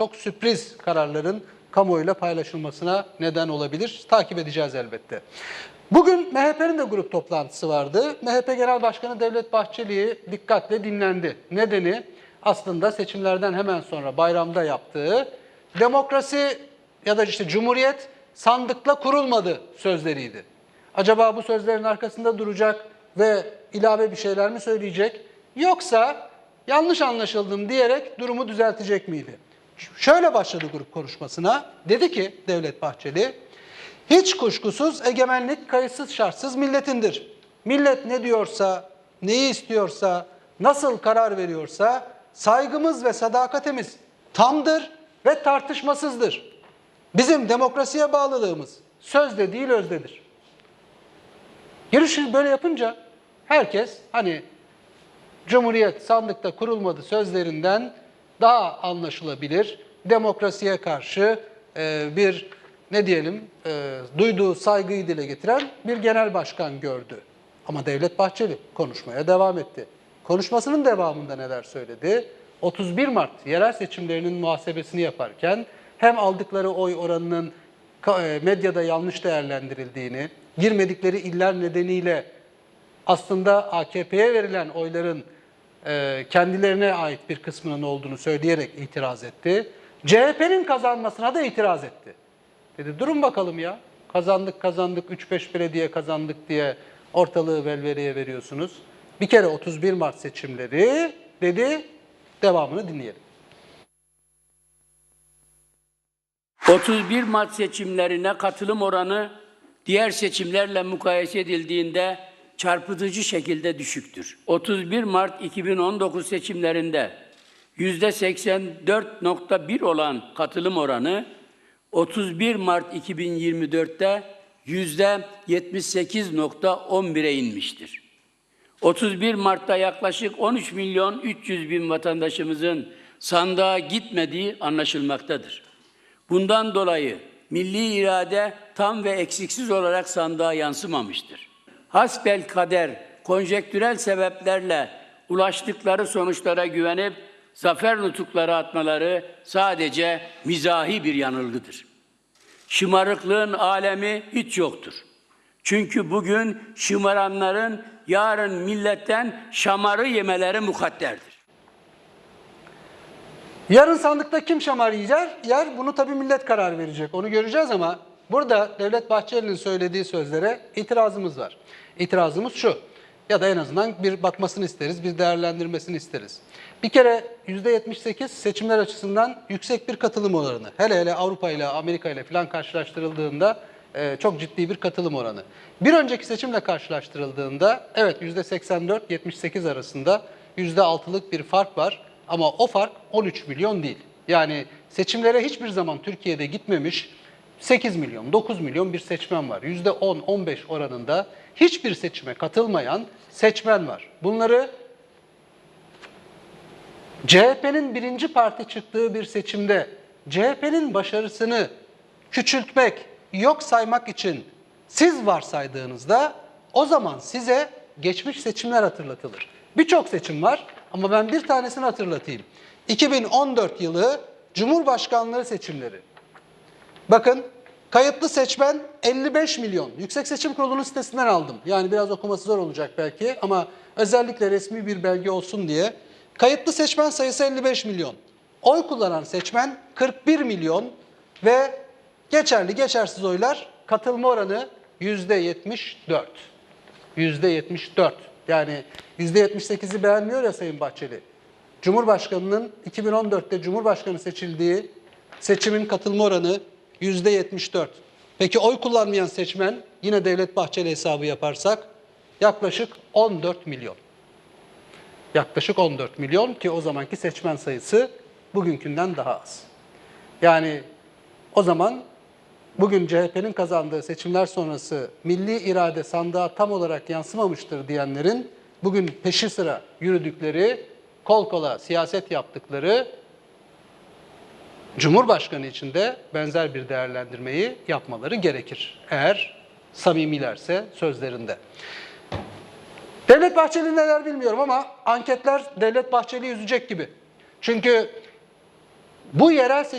çok sürpriz kararların kamuoyuyla paylaşılmasına neden olabilir. Takip edeceğiz elbette. Bugün MHP'nin de grup toplantısı vardı. MHP Genel Başkanı Devlet Bahçeli'yi dikkatle dinlendi. Nedeni aslında seçimlerden hemen sonra bayramda yaptığı demokrasi ya da işte cumhuriyet sandıkla kurulmadı sözleriydi. Acaba bu sözlerin arkasında duracak ve ilave bir şeyler mi söyleyecek? Yoksa yanlış anlaşıldım diyerek durumu düzeltecek miydi? Şöyle başladı grup konuşmasına. Dedi ki Devlet Bahçeli, hiç kuşkusuz egemenlik kayıtsız şartsız milletindir. Millet ne diyorsa, neyi istiyorsa, nasıl karar veriyorsa saygımız ve sadakatimiz tamdır ve tartışmasızdır. Bizim demokrasiye bağlılığımız sözde değil özdedir. Girişi böyle yapınca herkes hani Cumhuriyet sandıkta kurulmadı sözlerinden daha anlaşılabilir, demokrasiye karşı e, bir ne diyelim e, duyduğu saygıyı dile getiren bir genel başkan gördü. Ama Devlet Bahçeli konuşmaya devam etti. Konuşmasının devamında neler söyledi? 31 Mart yerel seçimlerinin muhasebesini yaparken hem aldıkları oy oranının e, medyada yanlış değerlendirildiğini, girmedikleri iller nedeniyle aslında AKP'ye verilen oyların kendilerine ait bir kısmının olduğunu söyleyerek itiraz etti. CHP'nin kazanmasına da itiraz etti. Dedi durun bakalım ya. Kazandık kazandık 3-5 belediye kazandık diye ortalığı velvereye veriyorsunuz. Bir kere 31 Mart seçimleri dedi devamını dinleyelim. 31 Mart seçimlerine katılım oranı diğer seçimlerle mukayese edildiğinde çarpıtıcı şekilde düşüktür. 31 Mart 2019 seçimlerinde %84.1 olan katılım oranı 31 Mart 2024'te %78.11'e inmiştir. 31 Mart'ta yaklaşık 13 milyon 300 bin vatandaşımızın sandığa gitmediği anlaşılmaktadır. Bundan dolayı milli irade tam ve eksiksiz olarak sandığa yansımamıştır. Hasbel kader, konjektürel sebeplerle ulaştıkları sonuçlara güvenip zafer nutukları atmaları sadece mizahi bir yanılgıdır. Şımarıklığın alemi hiç yoktur. Çünkü bugün şımaranların yarın milletten şamarı yemeleri mukadderdir. Yarın sandıkta kim şamar yer? Yer bunu tabii millet karar verecek. Onu göreceğiz ama burada Devlet Bahçeli'nin söylediği sözlere itirazımız var. İtirazımız şu. Ya da en azından bir bakmasını isteriz, bir değerlendirmesini isteriz. Bir kere %78 seçimler açısından yüksek bir katılım oranı. Hele hele Avrupa ile Amerika ile falan karşılaştırıldığında e, çok ciddi bir katılım oranı. Bir önceki seçimle karşılaştırıldığında evet %84-78 arasında %6'lık bir fark var. Ama o fark 13 milyon değil. Yani seçimlere hiçbir zaman Türkiye'de gitmemiş 8 milyon, 9 milyon bir seçmen var. %10-15 oranında hiçbir seçime katılmayan seçmen var. Bunları CHP'nin birinci parti çıktığı bir seçimde CHP'nin başarısını küçültmek, yok saymak için siz varsaydığınızda o zaman size geçmiş seçimler hatırlatılır. Birçok seçim var ama ben bir tanesini hatırlatayım. 2014 yılı Cumhurbaşkanlığı seçimleri. Bakın kayıtlı seçmen 55 milyon. Yüksek Seçim Kurulu'nun sitesinden aldım. Yani biraz okuması zor olacak belki ama özellikle resmi bir belge olsun diye. Kayıtlı seçmen sayısı 55 milyon. Oy kullanan seçmen 41 milyon ve geçerli geçersiz oylar katılma oranı %74. %74. Yani %78'i beğenmiyor ya Sayın Bahçeli. Cumhurbaşkanının 2014'te Cumhurbaşkanı seçildiği seçimin katılma oranı %74. Peki oy kullanmayan seçmen yine Devlet Bahçeli hesabı yaparsak yaklaşık 14 milyon. Yaklaşık 14 milyon ki o zamanki seçmen sayısı bugünkünden daha az. Yani o zaman bugün CHP'nin kazandığı seçimler sonrası milli irade sandığa tam olarak yansımamıştır diyenlerin bugün peşi sıra yürüdükleri, kol kola siyaset yaptıkları Cumhurbaşkanı için de benzer bir değerlendirmeyi yapmaları gerekir. Eğer samimilerse sözlerinde. Devlet Bahçeli neler bilmiyorum ama anketler Devlet Bahçeli'yi üzecek gibi. Çünkü Bu yerel seçim